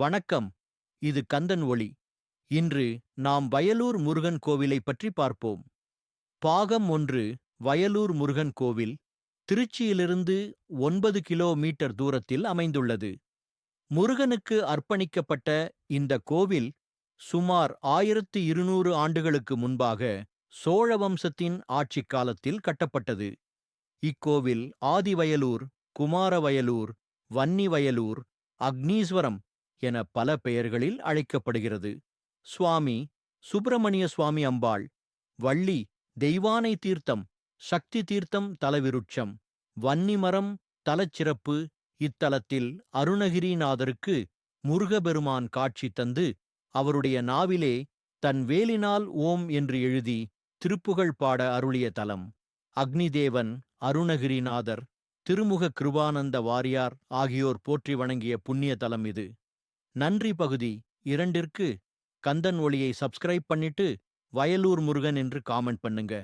வணக்கம் இது கந்தன் ஒளி. இன்று நாம் வயலூர் முருகன் கோவிலை பற்றி பார்ப்போம். பாகம் ஒன்று வயலூர் முருகன் கோவில் திருச்சியிலிருந்து ஒன்பது கிலோமீட்டர் தூரத்தில் அமைந்துள்ளது. முருகனுக்கு அர்ப்பணிக்கப்பட்ட இந்த கோவில் சுமார் ஆயிரத்து இருநூறு ஆண்டுகளுக்கு முன்பாக சோழ வம்சத்தின் ஆட்சிக் காலத்தில் கட்டப்பட்டது. இக்கோவில் ஆதிவயலூர் குமாரவயலூர் வன்னிவயலூர் அக்னீஸ்வரம் என பல பெயர்களில் அழைக்கப்படுகிறது. சுவாமி சுப்பிரமணிய சுவாமி அம்பாள் வள்ளி தெய்வானை தீர்த்தம் சக்தி தீர்த்தம் தலவிருட்சம் வன்னிமரம் தலச்சிறப்பு இத்தலத்தில் அருணகிரிநாதருக்கு முருகபெருமான் காட்சி தந்து அவருடைய நாவிலே தன் வேலினால் ஓம் என்று எழுதி திருப்புகழ் பாட அருளிய தலம். அக்னிதேவன் அருணகிரிநாதர் திருமுக கிருபானந்த வாரியார் ஆகியோர் போற்றி வணங்கிய புண்ணிய தலம் இது. நன்றி பகுதி இரண்டிற்கு கந்தன் ஒளியை சப்ஸ்கிரைப் பண்ணிட்டு வயலூர் முருகன் என்று காமெண்ட் பண்ணுங்க.